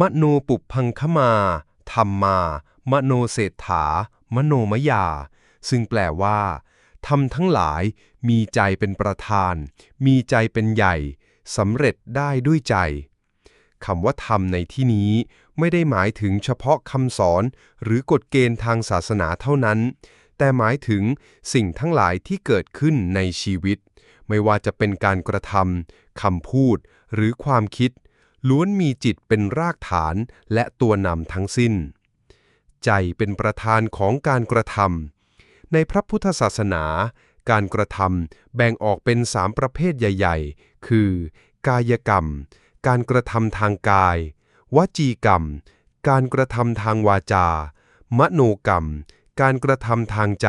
มโนปุพพังคมา ธรรมา มโนเศรษฐา มโนมยา ซึ่งแปลว่าธรรมทั้งหลายมีใจเป็นประธาน มีใจเป็นใหญ่สำเร็จได้ด้วยใจคำว่าธรรมในที่นี้ไม่ได้หมายถึงเฉพาะคำสอนหรือกฎเกณฑ์ทางศาสนาเท่านั้น แต่หมายถึงสิ่งทั้งหลายที่เกิดขึ้นในชีวิต ไม่ว่าจะเป็นการกระทำคำพูด หรือความคิด ล้วนมีจิตเป็นรากฐานและตัวนำทั้งสิ้น ใจเป็นประธานของการกระทำในพระพุทธศาสนา การกระทำแบ่งออกเป็นสามประเภทใหญ่ ๆ คือ กายกรรม การกระทำทางกาย วจีกรรม การกระทำทางวาจา มโนกรรม การกระทำทางใจ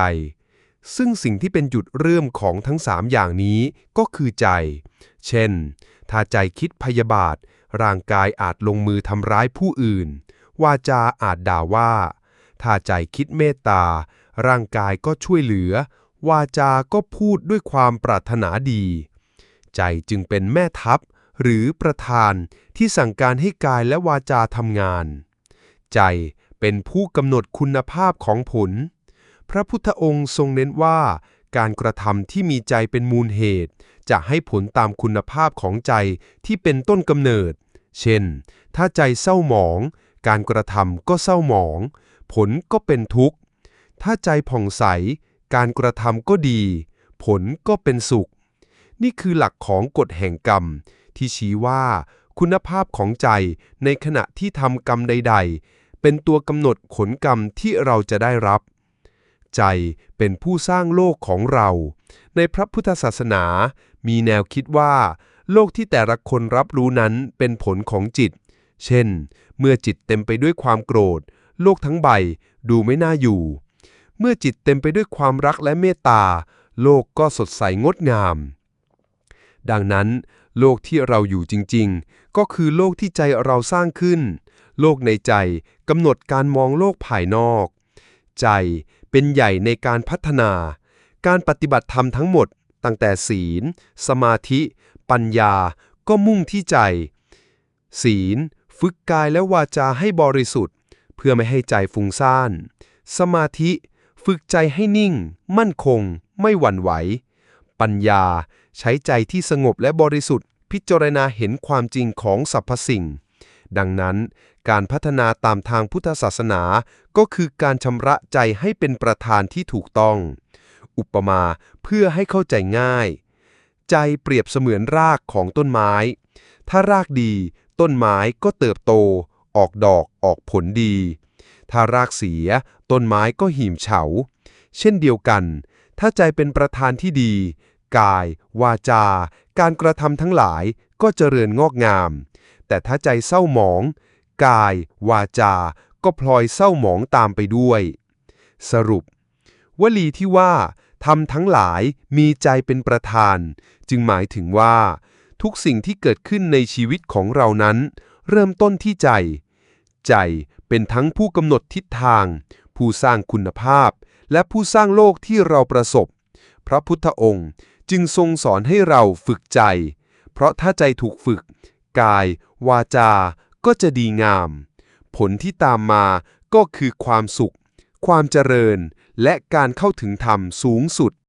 ซึ่งสิ่งที่เป็นจุดเริ่มของทั้งสามอย่างนี้ก็คือใจ เช่น ถ้าใจคิดพยาบาท ร่างกายอาจลงมือทำร้ายผู้อื่น วาจาอาจด่าว่า ถ้าใจคิดเมตตา ร่างกายก็ช่วยเหลือ วาจาก็พูดด้วยความปรารถนาดี ใจจึงเป็นแม่ทัพ หรือประธานที่สั่งการให้กายและวาจาทำงาน ใจเป็นผู้กำหนดคุณภาพของผล พระพุทธองค์ทรงเน้นว่า การกระทำที่มีใจเป็นมูลเหตุ จะให้ผลตามคุณภาพของใจที่เป็นต้นกำเนิด เช่น ถ้าใจเศร้าหมอง การกระทำก็เศร้าหมอง ผลก็เป็นทุกข์ ถ้าใจผ่องใส การกระทำก็ดี ผลก็เป็นสุข นี่คือหลักของกฎแห่งกรรม ที่ชี้ว่าคุณภาพของใจในขณะที่ทำกรรมใด ๆ เป็นตัวกำหนดผลกรรมที่เราจะได้รับ ใจเป็นผู้สร้างโลกของเรา ในพระพุทธศาสนา มีแนวคิดว่า โลกที่แต่ละคนรับรู้นั้นเป็นผลของจิต เช่น เมื่อจิตเต็มไปด้วยความโกรธ โลกทั้งใบดูไม่น่าอยู่ เมื่อจิตเต็มไปด้วยความรักและเมตตา โลกก็สดใสงดงาม ดังนั้น โลกที่เราอยู่จริง ๆ ก็คือโลกที่ใจเราสร้างขึ้น โลกในใจกำหนดการมองโลกภายนอก ใจ เป็นใหญ่ในการพัฒนา การปฏิบัติธรรมทั้งหมด ตั้งแต่ศีล สมาธิ ปัญญา ก็มุ่งที่ใจ ศีล ฝึกกายและวาจาให้บริสุทธิ์ เพื่อไม่ให้ใจฟุ้งซ่าน สมาธิ ฝึกใจให้นิ่ง มั่นคง ไม่หวั่นไหว ปัญญา ใช้ใจที่สงบและบริสุทธิ์ พิจารณาเห็นความจริงของสรรพสิ่ง ดังนั้น การพัฒนาตามทางพุทธศาสนาก็คือการชำระใจให้เป็นประธานที่ถูกต้อง อุปมาเพื่อให้เข้าใจง่าย ใจเปรียบเสมือนรากของต้นไม้ ถ้ารากดี ต้นไม้ก็เติบโต ออกดอกออกผลดี ถ้ารากเสีย ต้นไม้ก็หี่มเฉา เช่นเดียวกัน ถ้าใจเป็นประธานที่ดี กาย วาจา การกระทำทั้งหลายก็เจริญงอกงาม แต่ถ้าใจเศร้าหมอง กาย วาจา ก็พลอยเศร้าหมองตามไปด้วย สรุป วลีที่ว่าทำทั้งหลายมีใจเป็นประธาน จึงหมายถึงว่า ทุกสิ่งที่เกิดขึ้นในชีวิตของเรานั้น เริ่มต้นที่ใจ ใจเป็นทั้งผู้กำหนดทิศทาง ผู้สร้างคุณภาพ และผู้สร้างโลกที่เราประสบ พระพุทธองค์จึงทรงสอนให้เราฝึกใจ เพราะถ้าใจถูกฝึก กาย วาจา ก็จะดีงาม ผลที่ตามมาก็คือความสุข ความเจริญ และการเข้าถึงธรรมสูงสุด